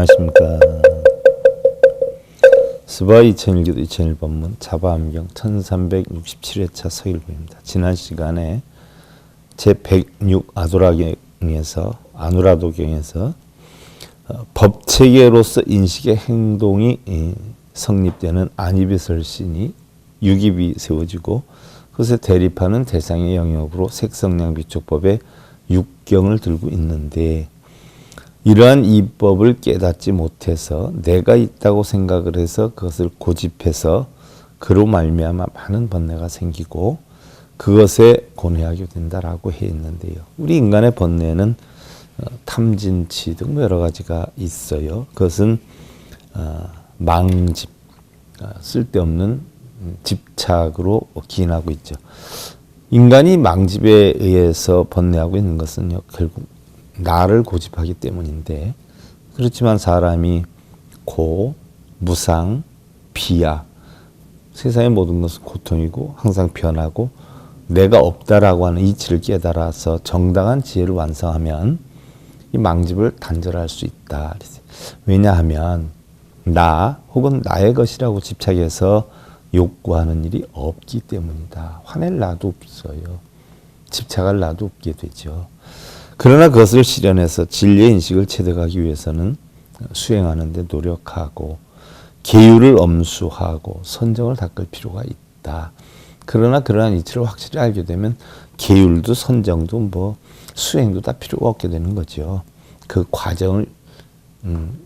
안녕하십니까. 스바 2001기도 2001번문 자바암경 1367회차 서일부입니다. 지난 시간에 제106 아도라경에서 아누라도경에서 어, 법체계로서 인식의 행동이 이, 성립되는 안입이설신이 유깁이 세워지고 그것에 대립하는 대상의 영역으로 색성량 비촉법의 육경을 들고 있는데 이러한 이법을 깨닫지 못해서 내가 있다고 생각을 해서 그것을 고집해서 그로 말미암아 많은 번뇌가 생기고 그것에 고뇌하게 된다라고 해 있는데요. 우리 인간의 번뇌는 어, 탐진치 등 여러 가지가 있어요. 그것은 어, 망집, 어, 쓸데없는 집착으로 기인하고 있죠. 인간이 망집에 의해서 번뇌하고 있는 것은요, 결국 나를 고집하기 때문인데 그렇지만 사람이 고, 무상, 비야 세상의 모든 것은 고통이고 항상 변하고 내가 없다라고 하는 이치를 깨달아서 정당한 지혜를 완성하면 이 망집을 단절할 수 있다. 왜냐하면 나 혹은 나의 것이라고 집착해서 욕구하는 일이 없기 때문이다. 화낼 나도 없어요. 집착할 나도 없게 되죠. 그러나 그것을 실현해서 진리의 인식을 체득하기 위해서는 수행하는 데 노력하고 계율을 엄수하고 선정을 닦을 필요가 있다. 그러나 그러한 이치를 확실히 알게 되면 계율도 선정도 뭐 수행도 다 필요가 없게 되는 거죠. 그 과정을 음,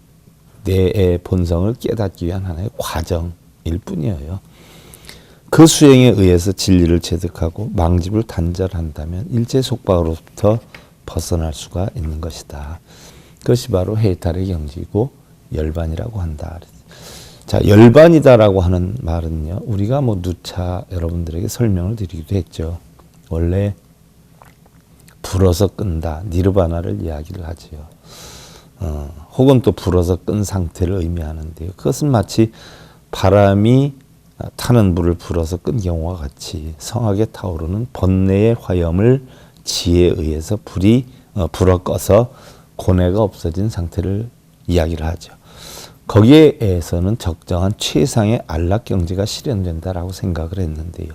내의 본성을 깨닫기 위한 하나의 과정일 뿐이에요. 그 수행에 의해서 진리를 체득하고 망집을 단절한다면 일제 속박으로부터 벗어날 수가 있는 것이다. 그것이 바로 해탈의 경지고 열반이라고 한다. 자, 열반이다라고 하는 말은요. 우리가 뭐 누차 여러분들에게 설명을 드리기도 했죠. 원래 불어서 끈다, 니르바나를 이야기를 하지요. 어, 혹은 또 불어서 끈 상태를 의미하는데요. 그것은 마치 바람이 타는 물을 불어서 끈 경우와 같이 성하게 타오르는 번뇌의 화염을 지혜에 의해서 불이 어, 불어 꺼서 고뇌가 없어진 상태를 이야기를 하죠. 거기에서는 적정한 최상의 안락 경지가 실현된다라고 생각을 했는데요.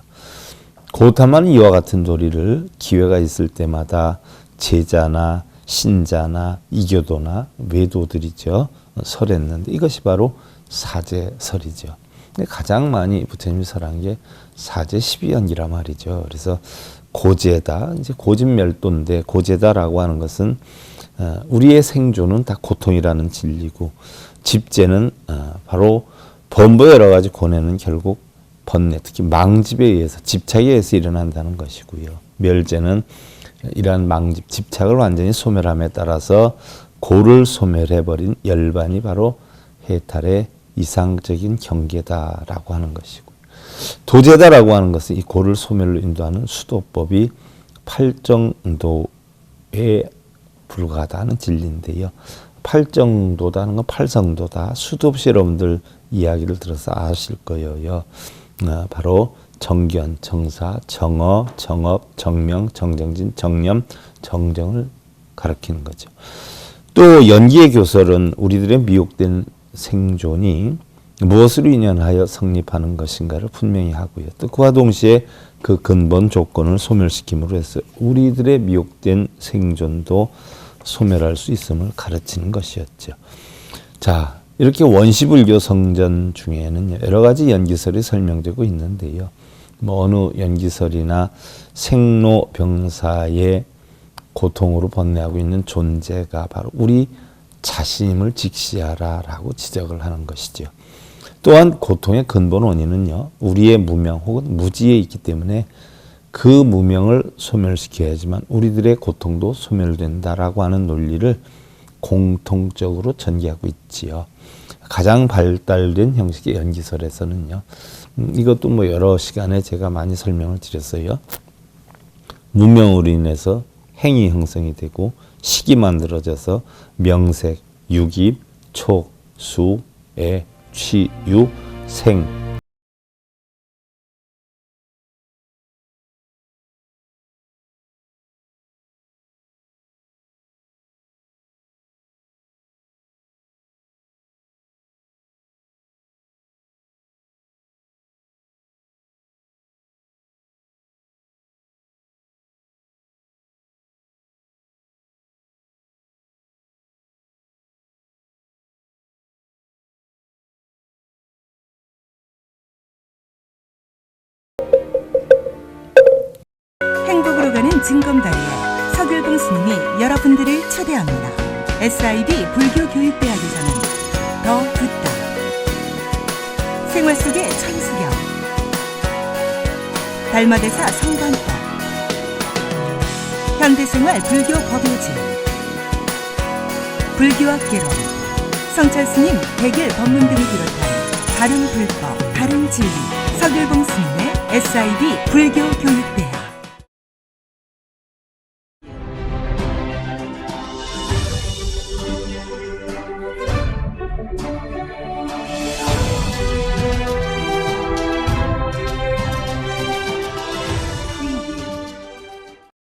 고타만 이와 같은 도리를 기회가 있을 때마다 제자나 신자나 이교도나 외도들이죠 설했는데 이것이 바로 사제설이죠. 가장 많이 부처님이 설한 게 사제 12연기라 말이죠. 그래서 고제다. 이제 고집멸도인데 고제다라고 하는 것은 어, 우리의 생존은 다 고통이라는 진리고 집제는 어, 바로 범보 여러 가지 고뇌는 결국 번뇌 특히 망집에 의해서 집착에 의해서 일어난다는 것이고요. 멸제는 이러한 망집 집착을 완전히 소멸함에 따라서 고를 소멸해버린 열반이 바로 해탈의 이상적인 경계다라고 하는 것이고 도제다라고 하는 것은 이 고를 소멸로 인도하는 수도법이 팔정도에 불과하다는 진리인데요. 팔정도다는 건 팔성도다. 수도 없이 여러분들 이야기를 들어서 아실 거예요. 어, 바로 정견, 정사, 정어, 정업, 정명, 정정진, 정념, 정정을 가리키는 거죠. 또 연기의 교설은 우리들의 미혹된 생존이 무엇으로 인연하여 성립하는 것인가를 분명히 하고요. 또 그와 동시에 그 근본 조건을 소멸시킴으로 해서 우리들의 미혹된 생존도 소멸할 수 있음을 가르치는 것이었죠. 자, 이렇게 원시불교 성전 중에는 여러 가지 연기설이 설명되고 있는데요. 뭐 어느 연기설이나 생로병사의 고통으로 번뇌하고 있는 존재가 바로 우리 자신임을 직시하라라고 지적을 하는 것이죠. 또한 고통의 근본 원인은요, 우리의 무명 혹은 무지에 있기 때문에 그 무명을 소멸시켜야지만 우리들의 고통도 소멸된다라고 하는 논리를 공통적으로 전개하고 있지요. 가장 발달된 형식의 연기설에서는요, 음, 이것도 뭐 여러 시간에 제가 많이 설명을 드렸어요. 무명으로 인해서 행위 형성이 되고 식이 만들어져서 명색, 유깁, 촉, 수, 애, 취, 유, 생 되어가는 증검다리에 서길봉 스님이 여러분들을 초대합니다. SIB 불교교육대학에서는 더 듣다. 생활 속의 천수경. 달마대사 성관법. 현대생활 불교 법요지. 불교학 개론. 성찰스님 백일 법문 등을 비롯한 다른 불법, 다른 진리. 서길봉 스님의 SIB 불교 교육대학.